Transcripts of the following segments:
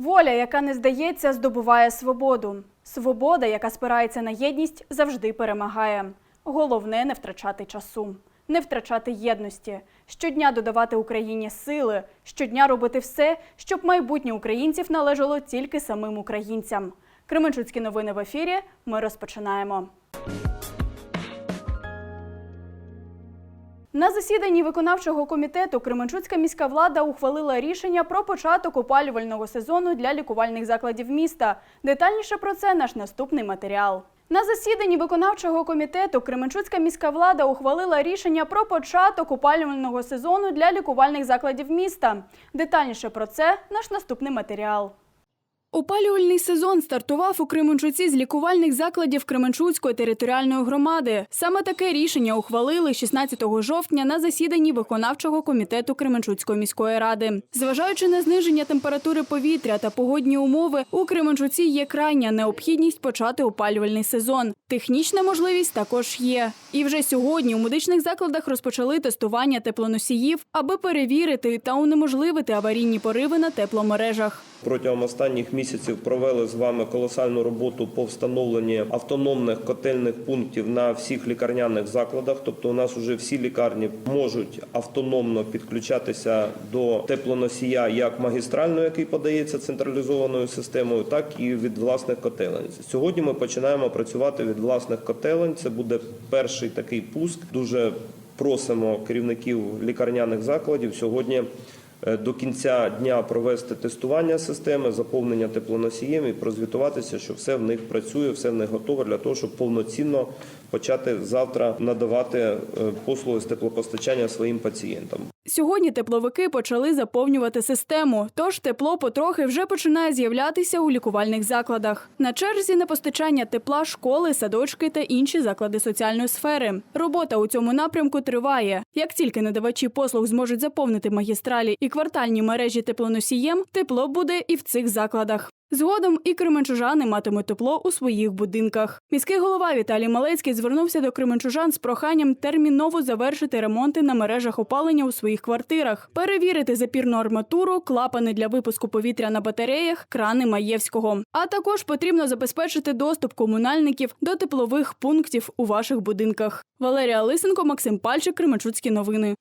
Воля, яка не здається, здобуває свободу. Свобода, яка спирається на єдність, завжди перемагає. Головне не втрачати часу, не втрачати єдності, щодня додавати Україні сили, щодня робити все, щоб майбутнє українців належало тільки самим українцям. Кременчуцькі новини в ефірі. Ми розпочинаємо. На засіданні виконавчого комітету Кременчуцька міська влада ухвалила рішення про початок опалювального сезону для лікувальних закладів міста. Детальніше про це наш наступний матеріал. На засіданні виконавчого комітету Кременчуцька міська влада ухвалила рішення про початок опалювального сезону для лікувальних закладів міста. Детальніше про це наш наступний матеріал. Опалювальний сезон стартував у Кременчуці з лікувальних закладів Кременчуцької територіальної громади. Саме таке рішення ухвалили 16 жовтня на засіданні виконавчого комітету Кременчуцької міської ради. Зважаючи на зниження температури повітря та погодні умови, у Кременчуці є крайня необхідність почати опалювальний сезон. Технічна можливість також є. І вже сьогодні у медичних закладах розпочали тестування теплоносіїв, аби перевірити та унеможливити аварійні пориви на тепломережах. Протягом останніх місяців провели з вами колосальну роботу по встановленні автономних котельних пунктів на всіх лікарняних закладах. Тобто, у нас вже всі лікарні можуть автономно підключатися до теплоносія як магістрального, який подається централізованою системою, так і від власних котелень. Сьогодні ми починаємо працювати від власних котелень. Це буде перший такий пуск. Дуже просимо керівників лікарняних закладів сьогодні. Е, До кінця дня провести тестування системи, заповнення теплоносієм і прозвітуватися, що все в них працює, все в них готове для того, щоб повноцінно почати завтра надавати е, послуги з теплопостачання своїм пацієнтам. Сьогодні тепловики почали заповнювати систему, тож тепло потрохи вже починає з'являтися у лікувальних закладах. На черзі на постачання тепла школи, садочки та інші заклади соціальної сфери. Робота у цьому напрямку триває. Як тільки надавачі послуг зможуть заповнити магістралі і квартальні мережі теплоносієм, тепло буде і в цих закладах. Згодом і кременчужани матимуть тепло у своїх будинках. Міський голова Віталій Малецький звернувся до кременчужан з проханням терміново завершити ремонти на мережах опалення у своїх квартирах, перевірити запірну арматуру, клапани для випуску повітря на батареях, крани Маєвського. А також потрібно забезпечити доступ комунальників до теплових пунктів у ваших будинках. Валерія Лисенко, Максим Пальчик, Кременчуцькі новини.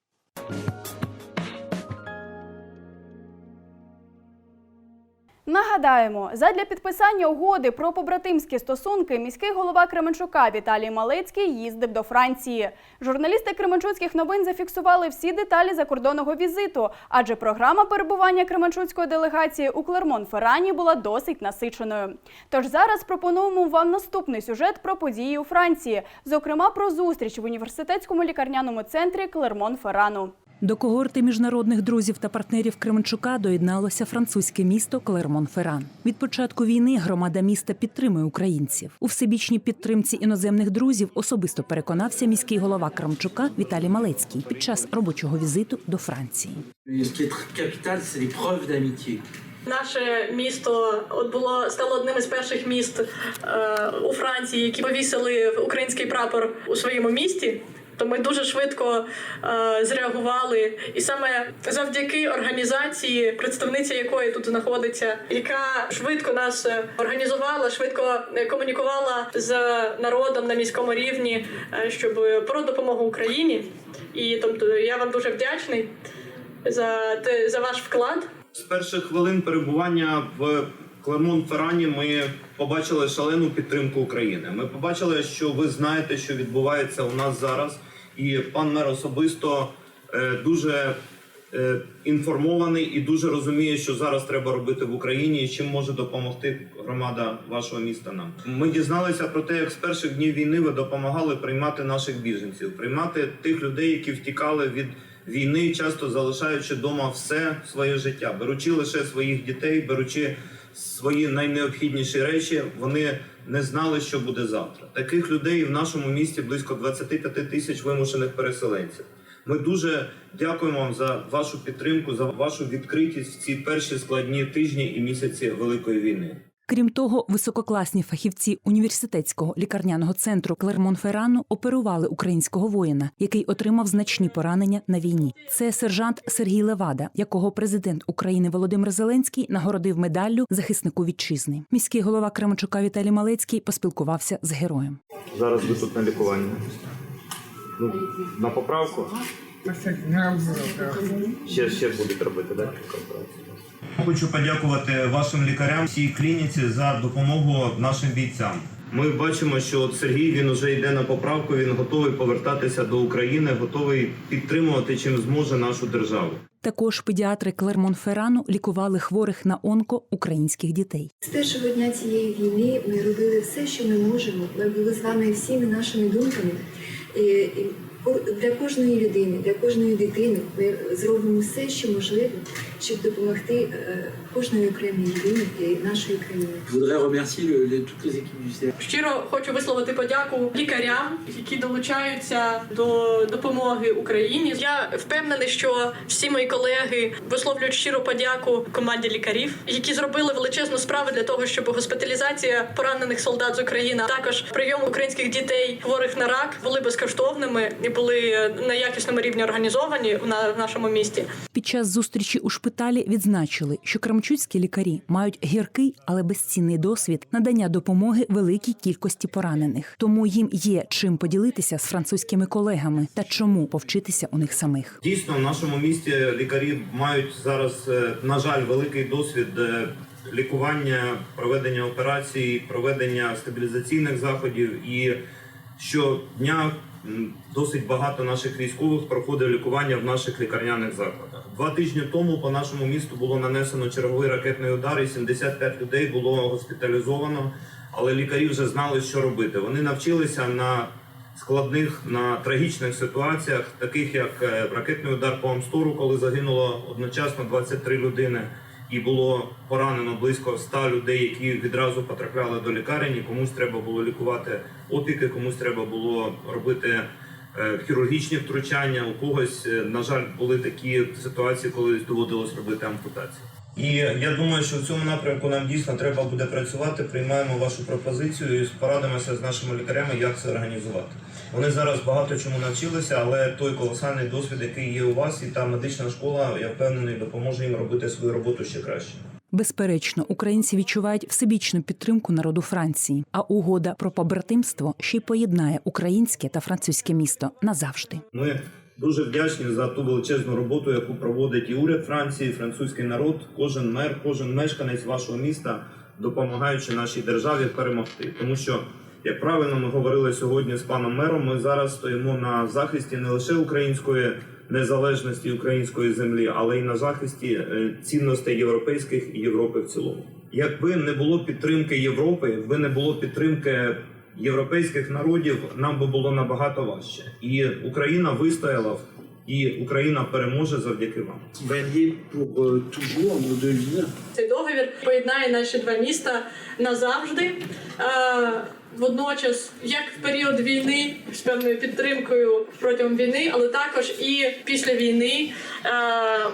Нагадаємо, задля підписання угоди про побратимські стосунки міський голова Кременчука Віталій Малецький їздив до Франції. Журналісти Кременчуцьких новин зафіксували всі деталі закордонного візиту, адже програма перебування Кременчуцької делегації у Клермон-Феррані була досить насиченою. Тож зараз пропонуємо вам наступний сюжет про події у Франції, зокрема про зустріч в університетському лікарняному центрі Клермон-Феррану. До когорти міжнародних друзів та партнерів Кременчука доєдналося французьке місто Клермон-Ферран. Від початку війни громада міста підтримує українців. У всебічній підтримці іноземних друзів особисто переконався міський голова Кременчука Віталій Малецький під час робочого візиту до Франції. Наше місто от було стало одним із перших міст е, у Франції, які повісили український прапор у своєму місті. То ми дуже швидко е, зреагували, і саме завдяки організації, представниця якої тут знаходиться, яка швидко нас е, організувала, швидко е, комунікувала з народом на міському рівні, е, щоб про допомогу Україні. І тобто я вам дуже вдячний за те за ваш вклад. З перших хвилин перебування в Клермон-Феррані ми побачили шалену підтримку України. Ми побачили, що ви знаєте, що відбувається у нас зараз, і пан мер особисто е, дуже е, інформований і дуже розуміє, що зараз треба робити в Україні і чим може допомогти громада вашого міста. Нам ми дізналися про те, як з перших днів війни ви допомагали приймати наших біженців, приймати тих людей, які втікали від війни, часто залишаючи вдома все своє життя, беручи лише своїх дітей, беручи свої найнеобхідніші речі, вони не знали, що буде завтра. Таких людей в нашому місті близько 25 тисяч вимушених переселенців. Ми дуже дякуємо вам за вашу підтримку, за вашу відкритість в ці перші складні тижні і місяці великої війни. Крім того, висококласні фахівці університетського лікарняного центру Клермон-Феррану оперували українського воїна, який отримав значні поранення на війні. Це сержант Сергій Левада, якого президент України Володимир Зеленський нагородив медаллю захиснику вітчизни. Міський голова Кременчука Віталій Малецький поспілкувався з героєм. Зараз ви тут на лікуванні. Ну, на поправку? Ще, ще будуть робити, так? Хочу подякувати вашим лікарям всій клініці за допомогу нашим бійцям. Ми бачимо, що от Сергій він вже йде на поправку. Він готовий повертатися до України, готовий підтримувати чим зможе нашу державу. Також педіатри Клермон-Феррану лікували хворих на онко українських дітей. З першого дня цієї війни ми робили все, що ми можемо. Ми були з вами всіми нашими думками. І для кожної людини, для кожної дитини ми зробимо все, що можливо, щоб допомогти е, кожної окремій людині і нашої країни. Щиро хочу висловити подяку лікарям, які долучаються до допомоги Україні. Я впевнений, що всі мої колеги висловлюють щиру подяку команді лікарів, які зробили величезну справу для того, щоб госпіталізація поранених солдат з України, також прийом українських дітей хворих на рак були безкоштовними і були на якісному рівні організовані в нашому місті. Під час зустрічі у шпиталі відзначили, що крамчуцькі лікарі мають гіркий, але безцінний досвід надання допомоги великій кількості поранених. Тому їм є чим поділитися з французькими колегами та чому повчитися у них самих. Дійсно, в нашому місті лікарі мають зараз, е, на жаль, великий досвід е, лікування, проведення операцій, проведення стабілізаційних заходів. І щодня досить багато наших військових проходить лікування в наших лікарняних закладах. Два тижні тому по нашому місту було нанесено черговий ракетний удар, і 75 людей було госпіталізовано. Але лікарі вже знали, що робити. Вони навчилися на складних на трагічних ситуаціях, таких як е, ракетний удар по Амстору, коли загинуло одночасно 23 людини, і було поранено близько 100 людей, які відразу потрапляли до лікарні. Комусь треба було лікувати опіки, комусь треба було робити е, хірургічні втручання. У когось, е, на жаль, були такі ситуації, коли доводилось робити ампутацію. І я думаю, що в цьому напрямку нам дійсно треба буде працювати. Приймаємо вашу пропозицію і порадимося з нашими лікарями, як це організувати. Вони зараз багато чому навчилися, але той колосальний досвід, який є у вас, і та медична школа, я впевнений, допоможе їм робити свою роботу ще краще. Безперечно, українці відчувають всебічну підтримку народу Франції, а угода про побратимство ще й поєднає українське та французьке місто назавжди. Ми дуже вдячні за ту величезну роботу, яку проводить і уряд Франції, і французький народ, кожен мер, кожен мешканець вашого міста, допомагаючи нашій державі перемогти. Тому що, як правильно ми говорили сьогодні з паном мером, ми зараз стоїмо на захисті не лише української незалежності української землі, але й на захисті е, цінностей європейських і Європи в цілому. Якби не було підтримки Європи, якби не було підтримки європейських народів, нам би було набагато важче. І Україна вистояла, і Україна переможе завдяки вам. Цей договір поєднає наші два міста назавжди. Водночас, як в період війни з певною підтримкою протягом війни, але також і після війни е,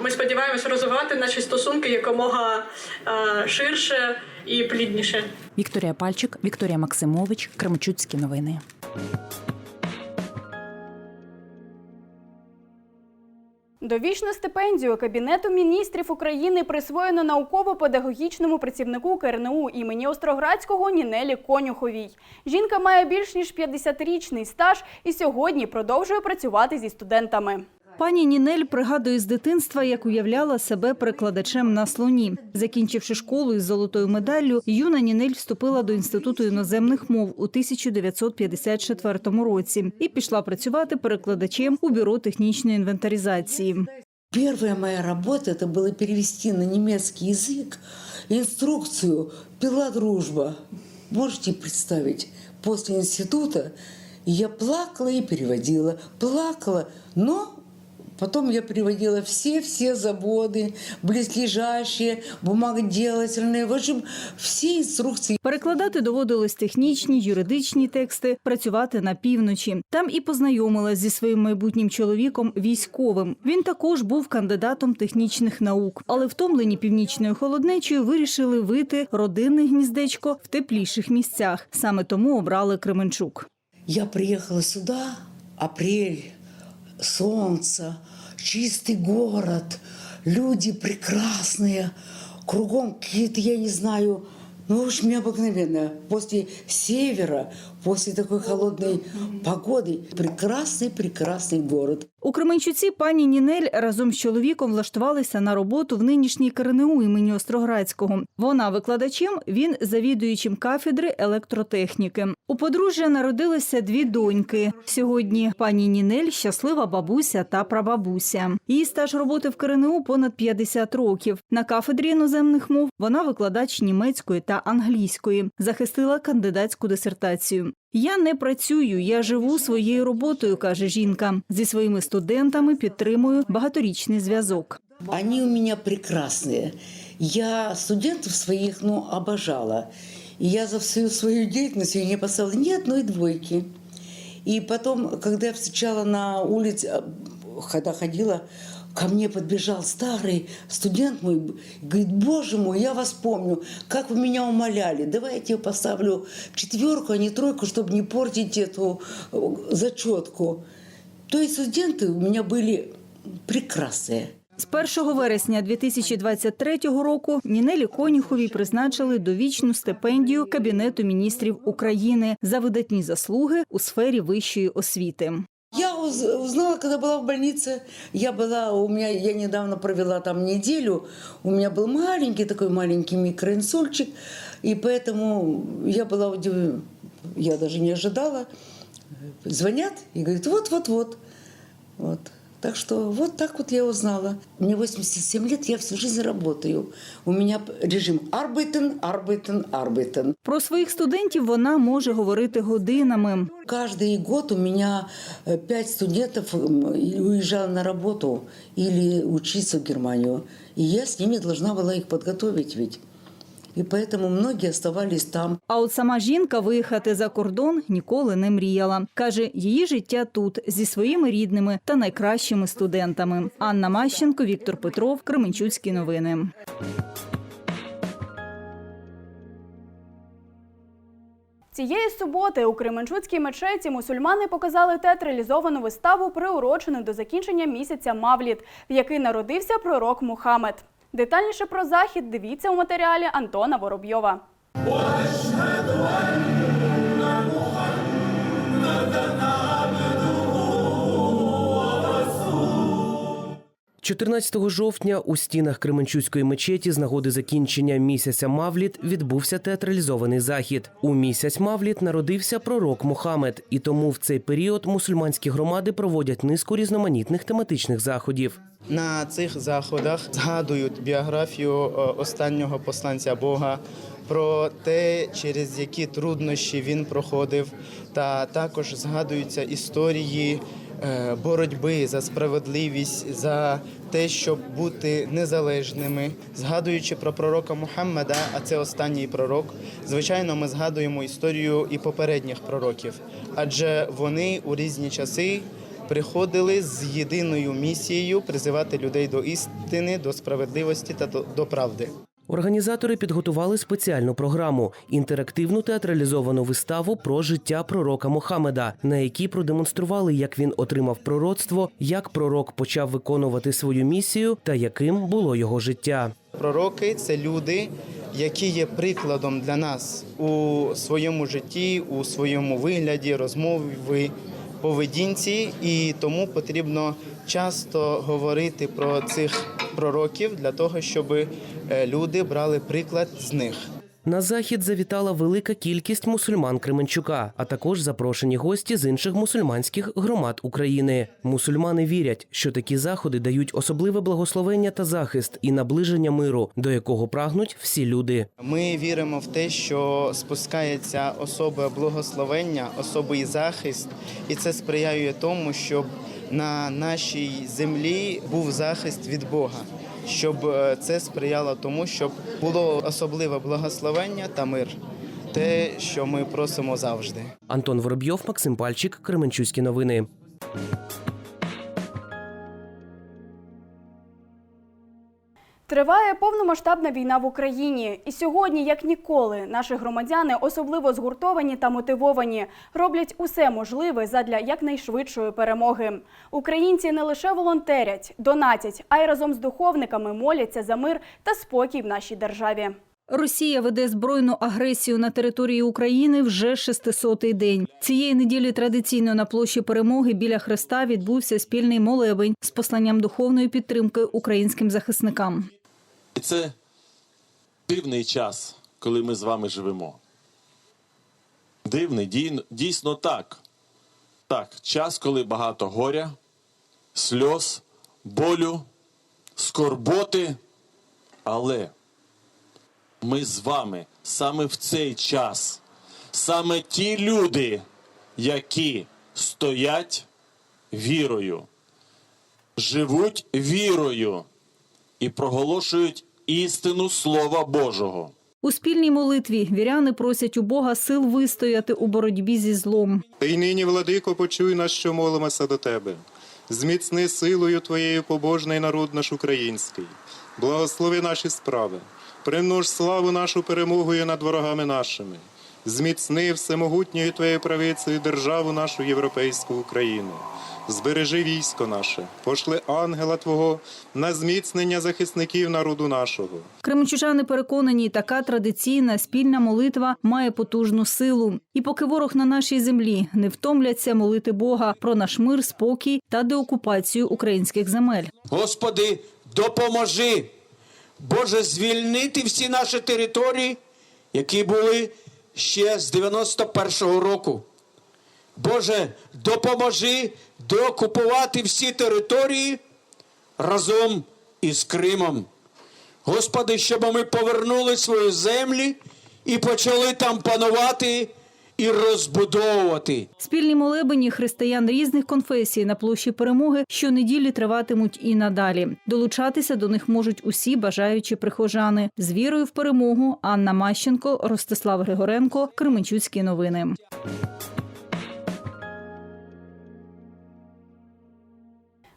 ми сподіваємося розвивати наші стосунки якомога е, ширше і плідніше. Вікторія Пальчик, Вікторія Максимович, Кремчуцькі новини. Довічну стипендію Кабінету міністрів України присвоєно науково-педагогічному працівнику КРНУ імені Остроградського Нінелі Конюховій. Жінка має більш ніж 50-річний стаж і сьогодні продовжує працювати зі студентами. Пані Нінель пригадує з дитинства, як уявляла себе перекладачем на слоні. Закінчивши школу із золотою медаллю, юна Нінель вступила до інституту іноземних мов у 1954 році і пішла працювати перекладачем у бюро технічної інвентаризації. Первая моя работа это было перевести на немецкий язык инструкцию «Пила дружба». Можете представить, после института я плакала и переводила, плакала, но Потом я приводила все-все заводы, близлежащие, бумагоделательные, в общем, все инструкции. Перекладати доводилось технічні, юридичні тексти, працювати на півночі. Там і познайомилась зі своїм майбутнім чоловіком військовим. Він також був кандидатом технічних наук, але втомлені північною холоднечею вирішили вийти родинне гніздечко в тепліших місцях. Саме тому обрали Кременчук. Я приехала сюда, апрель, солнце, чистый город, люди прекрасные, кругом какие-то, я не знаю, ну, в общем, необыкновенно. После севера, после такой холодной погоды, прекрасный-прекрасный город. У Кременчуці пані Нінель разом з чоловіком влаштувалися на роботу в нинішній КРНУ імені Остроградського. Вона викладачем, він завідуючим кафедри електротехніки. У подружжя народилися дві доньки. Сьогодні пані Нінель щаслива бабуся та прабабуся. Її стаж роботи в КРНУ понад 50 років. На кафедрі іноземних мов вона викладач німецької та англійської. Захистила кандидатську дисертацію. Я не працюю, я живу своєю роботою, каже жінка. Зі своїми студентами підтримую багаторічний зв'язок. Они у меня прекрасные. Я студентов своих, ну, обожала. И я за всю свою деятельность не поставила ни одной двойки. И потом, когда я встречала на улице, когда ходила, ко мне подбежал старый студент мой, говорит, боже мой, я вас помню, как вы меня умоляли, давайте я поставлю четверку, а не тройку, чтобы не портить эту э, зачетку. То есть студенты у меня были прекрасные. З 1 вересня 2023 року Нінелі Коніховій призначили довічну стипендію Кабінету міністрів України за видатні заслуги у сфері вищої освіти. Я уз- узнала, когда была в больнице. Я была, у меня, я недавно провела там неделю. У меня был маленький такой маленький микроинсультчик, и поэтому я была удивлена. Я даже не ожидала. Звонят и говорят, вот-вот-вот. Вот. Так что вот так вот я узнала. Мне 87 лет, я всю жизнь работаю. У меня режим арбайтен, арбайтен, арбайтен. Про своїх студентів вона може говорити годинами. Каждый год у меня э, пять студентов м, и уезжало на работу или учиться в Германию. И я с ними должна была их подготовить ведь. И поэтому многие оставались там. А от сама жінка виїхати за кордон ніколи не мріяла. Каже, її життя тут зі своїми рідними та найкращими студентами. Анна Мащенко, Віктор Петров, Кременчуцькі новини. Цієї суботи у Кременчуцькій мечеті мусульмани показали театралізовану виставу, приурочену до закінчення місяця Мавліт, в який народився пророк Мухаммед. Детальніше про захід дивіться у матеріалі Антона Воробйова. 14 жовтня у стінах Кременчуцької мечеті з нагоди закінчення місяця Мавліт відбувся театралізований захід. У місяць Мавліт народився пророк Мухаммед, і тому в цей період мусульманські громади проводять низку різноманітних тематичних заходів. На цих заходах згадують біографію е, останнього посланця Бога, про те, через які труднощі він проходив, та також згадуються історії боротьби за справедливість, за те, щоб бути незалежними. Згадуючи про пророка Мухаммеда, а це останній пророк, звичайно, ми згадуємо історію і попередніх пророків, адже вони у різні часи приходили з єдиною місією призивати людей до істини, до справедливості та до, до правди. Організатори підготували спеціальну програму інтерактивну театралізовану виставу про життя пророка Мухаммеда, на якій продемонстрували, як він отримав пророцтво, як пророк почав виконувати свою місію та яким було його життя. Пророки це люди, які є прикладом для нас у своєму житті, у своєму вигляді, розмові, поведінці, і тому потрібно часто говорити про цих пророків для того, щоб е, люди брали приклад з них. На захід завітала велика кількість мусульман Кременчука, а також запрошені гості з інших мусульманських громад України. Мусульмани вірять, що такі заходи дають особливе благословення та захист і наближення миру, до якого прагнуть всі люди. Ми віримо в те, що спускається особе благословення, особий захист, і це сприяє тому, щоб на нашій землі був захист від Бога, щоб е, це сприяло тому, щоб було особливе благословення та мир, те, що ми просимо завжди. Антон Воробйов, Максим Пальчик, Кременчуські новини. Триває повномасштабна війна в Україні, і сьогодні, як ніколи, наші громадяни особливо згуртовані та мотивовані, роблять усе можливе задля якнайшвидшої перемоги. Українці не лише волонтерять, донатять, а й разом з духовниками моляться за мир та спокій в нашій державі. Росія веде збройну агресію на території України вже 600-й день. Цієї неділі традиційно на площі перемоги біля Хреста відбувся спільний молебень з посланням духовної підтримки українським захисникам. Це дивний час, коли ми з вами живемо. Дивний, дійсно так. Так, час, коли багато горя, сльоз, болю, скорботи. Але ми з вами саме в цей час, саме ті люди, які стоять вірою, живуть вірою і проголошують істину Слова Божого. У спільній молитві віряни просять у Бога сил вистояти у боротьбі зі злом. Ти й нині, владико, почуй нас, що молимося до тебе. Зміцни силою Твоєю побожний народ наш український. Благослови наші справи. Примнож славу нашу перемогою над ворогами нашими. Зміцни всемогутньою Твоєю правицею державу нашу європейську Україну. Збережи військо наше, пошли ангела Твого на зміцнення захисників народу нашого. Кременчужани переконані, така традиційна спільна молитва має потужну силу. І поки ворог на нашій землі не втомляться молити Бога про наш мир, спокій та деокупацію українських земель. Господи, допоможи, Боже, звільнити всі наші території, які були ще з 91-го року. Боже, допоможи деокупувати всі території разом із Кримом. Господи, щоб ми повернули свої землі і почали там панувати і розбудовувати. Спільні молебені християн різних конфесій на площі перемоги щонеділі триватимуть і надалі. Долучатися до них можуть усі бажаючі прихожани. З вірою в перемогу Анна Мащенко, Ростислав Григоренко, Кременчуцькі новини.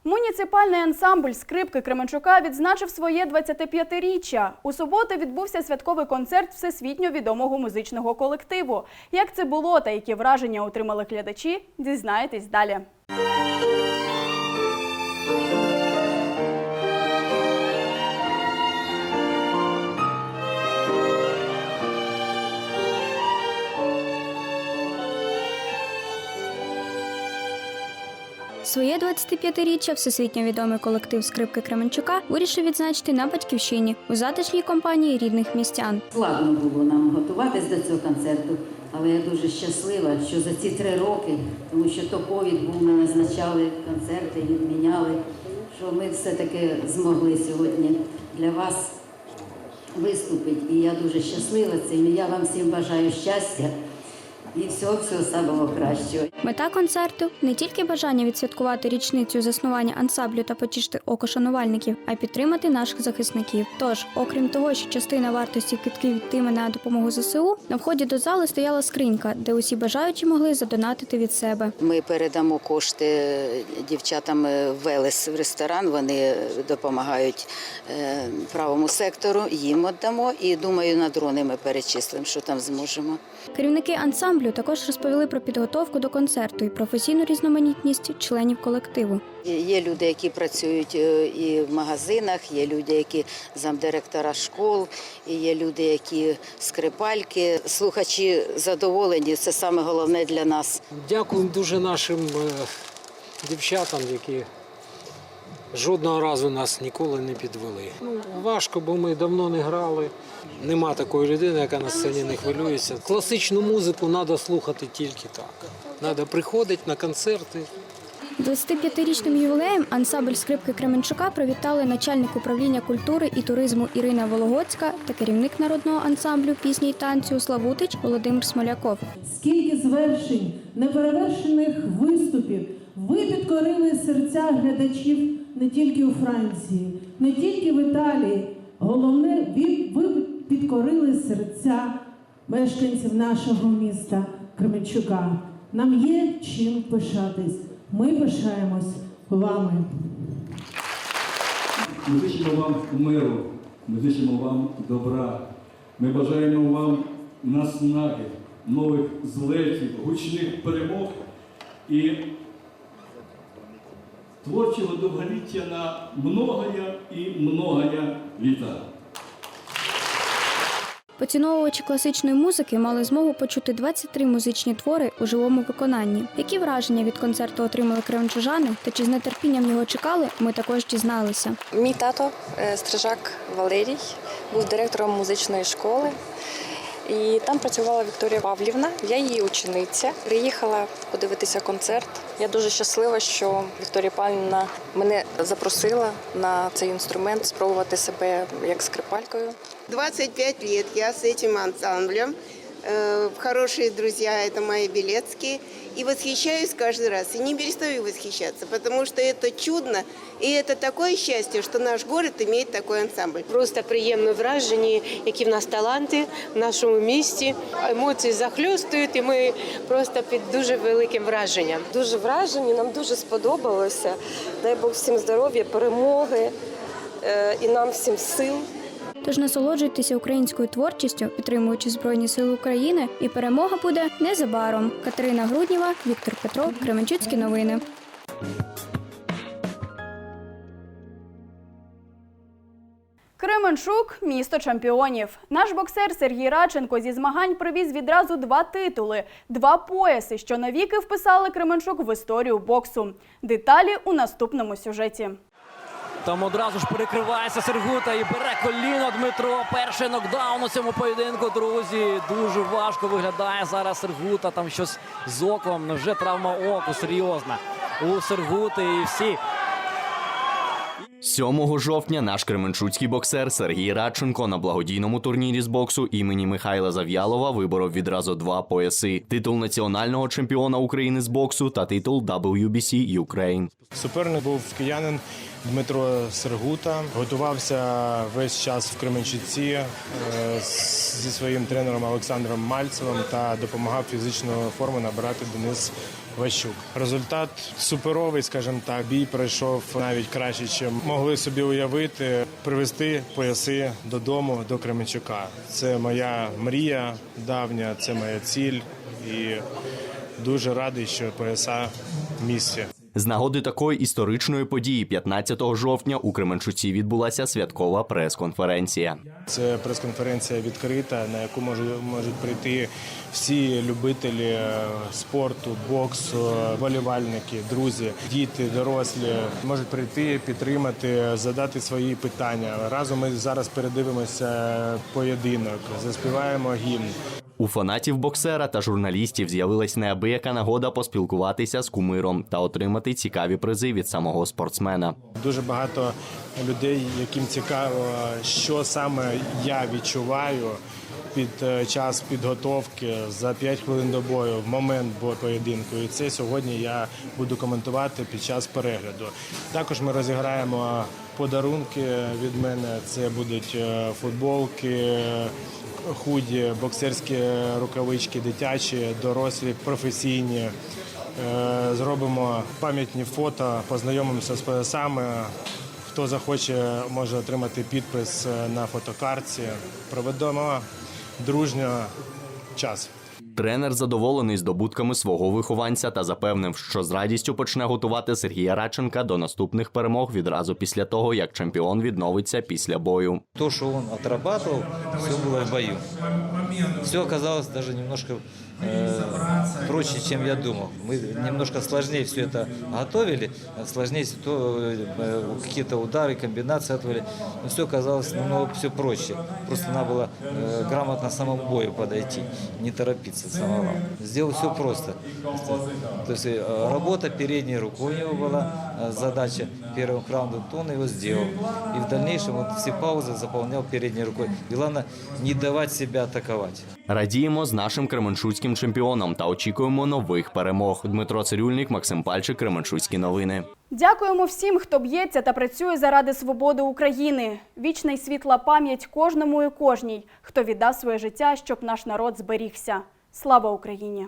Муніципальний ансамбль скрипки Кременчука відзначив своє 25-річчя. У суботу відбувся святковий концерт всесвітньо відомого музичного колективу. Як це було та які враження отримали глядачі, дізнаєтесь далі. Своє 25-річчя всесвітньо відомий колектив скрипки Кременчука вирішив відзначити на батьківщині у затишній компанії рідних містян. Складно було нам готуватись до цього концерту, але я дуже щаслива, що за ці три роки, тому що то ковід був, ми назначали концерти, відміняли, що ми все-таки змогли сьогодні для вас виступити. І я дуже щаслива цим. І я вам всім бажаю щастя і всього всього самого кращого. Мета концерту не тільки бажання відсвяткувати річницю заснування ансамблю та потішити око шанувальників, а й підтримати наших захисників. Тож, окрім того, що частина вартості квитків йтиме на допомогу ЗСУ, на вході до зали стояла скринька, де усі бажаючі могли задонатити від себе. Ми передамо кошти дівчатам Велес в ресторан. Вони допомагають е, правому сектору. Їм віддамо і думаю, на дрони ми перечислимо, що там зможемо. Керівники ансамблю також розповіли про підготовку до концерту і професійну різноманітність членів колективу. Є люди, які працюють е, і в магазинах, є люди, які замдиректора школ, і є люди, які скрипальки. Слухачі задоволені. Це саме головне для нас. Дякуємо дуже нашим е, дівчатам, які жодного разу нас ніколи не підвели. Ну, важко, бо ми давно не грали. Нема такої людини, яка на сцені не хвилюється. Класичну музику треба слухати тільки так. Треба приходити на концерти. 25-річним ювілеєм ансамбль скрипки Кременчука привітали начальник управління культури і туризму Ірина Вологодська та керівник народного ансамблю пісні й танцю Славутич Володимир Смоляков. Скільки звершень, неперевершених виступів Ви підкорили серця глядачів не тільки у Франції, не тільки в Італії. Головне, ви, підкорили серця мешканців нашого міста Кременчука. Нам є чим пишатись. Ми пишаємось вами. Ми зичимо вам миру, ми зичимо вам добра. Ми бажаємо вам наснаги, нових злетів, гучних перемог і творчого довголіття на многоя і многоя літа. Поціновувачі класичної музики мали змогу почути 23 музичні твори у живому виконанні. Які враження від концерту отримали кременчужани та чи з нетерпінням його чекали, ми також дізналися. Мій тато е, Стрижак Валерій був директором музичної школи. І там працювала Вікторія Павлівна, я її учениця. Приїхала подивитися концерт. Я дуже щаслива, що Вікторія Павлівна мене запросила на цей інструмент спробувати себе як скрипалькою. 25 років я з цим ансамблем. Э, Хорошие друзья – это мои Белецкие. И восхищаюсь каждый раз. И не перестаю восхищаться, потому что это чудно. И это такое счастье, что наш город имеет такой ансамбль. Просто приємно вражені, які в нас таланти в нашому місті. Емоції захльостують, і ми просто під дуже великим враженням. Дуже вражені, нам дуже сподобалося. Дай Бог всім здоров'я, перемоги е, і нам всім сил. Тож насолоджуйтеся українською творчістю, підтримуючи Збройні Сили України, і перемога буде незабаром. Катерина Грудніва, Віктор Петров, Кременчуцькі новини. Кременчук місто чемпіонів. Наш боксер Сергій Радченко зі змагань привіз відразу два титули, два пояси, що навіки вписали Кременчук в історію боксу. Деталі у наступному сюжеті. Там одразу ж перекривається Сергута і бере коліно Дмитро. Перший нокдаун у цьому поєдинку, друзі. Дуже важко виглядає зараз Сергута. Там щось з оком. Невже травма оку серйозна у Сергути і всі 7 жовтня наш кременчуцький боксер Сергій Радченко на благодійному турнірі з боксу імені Михайла Зав'ялова виборов відразу два пояси: титул національного чемпіона України з боксу та титул WBC Ukraine. Суперник був киянин Дмитро Сергута. Готувався весь час в Кременчуці е, зі своїм тренером Олександром Мальцевим та допомагав фізичну форму набирати Денис Ващук. Результат суперовий, скажімо так. Бій пройшов навіть краще, ніж могли собі уявити. Привезти пояси додому до Кременчука. Це моя мрія давня, це моя ціль і дуже радий, що пояса в місті. З нагоди такої історичної події, 15 жовтня у Кременчуці відбулася святкова прес-конференція. Це прес-конференція відкрита, на яку можуть, прийти всі любителі е, спорту, боксу, болівальники, друзі, діти, дорослі можуть прийти, підтримати, задати свої питання. Разом ми зараз передивимося поєдинок, заспіваємо гімн. У фанатів боксера та журналістів з'явилась неабияка нагода поспілкуватися з кумиром та отримати цікаві призи від самого спортсмена. Дуже багато людей, яким цікаво, що саме я відчуваю під е, час підготовки за 5 хвилин до бою в момент поєдинку. І це сьогодні я буду коментувати під час перегляду. Також ми розіграємо подарунки від мене. Це будуть е, футболки. Худі, боксерські рукавички, дитячі, дорослі, професійні. Е, Зробимо пам'ятні фото, познайомимося з поясами. Хто захоче, може отримати підпис на фотокартці. Проведемо дружньо час. Тренер задоволений здобутками свого вихованця та запевнив, що з радістю почне готувати Сергія Радченка до наступних перемог відразу після того, як чемпіон відновиться після бою. То, що він отрабатував, все було в бою. Все оказалось даже немножко э, проще, чем я думал. Мы немножко сложнее все это готовили, сложнее то, э, какие-то удары, комбинации готовили. Но все оказалось намного все проще. Просто надо было э, грамотно самому бою подойти, не торопиться самого. Сделал все просто. То есть э, работа передней рукой у него была, э, задача первым раундом, то он его сделал. И в дальнейшем он все паузы заполнял передней рукой. И главное, не давать себя атаковать. Радіємо з нашим кременчуцьким майбутнім чемпіоном та очікуємо нових перемог. Дмитро Цирюльник, Максим Пальчик, Кременчуцькі новини. Дякуємо всім, хто б'ється та працює заради свободи України. Вічна й світла пам'ять кожному і кожній, хто віддав своє життя, щоб наш народ зберігся. Слава Україні!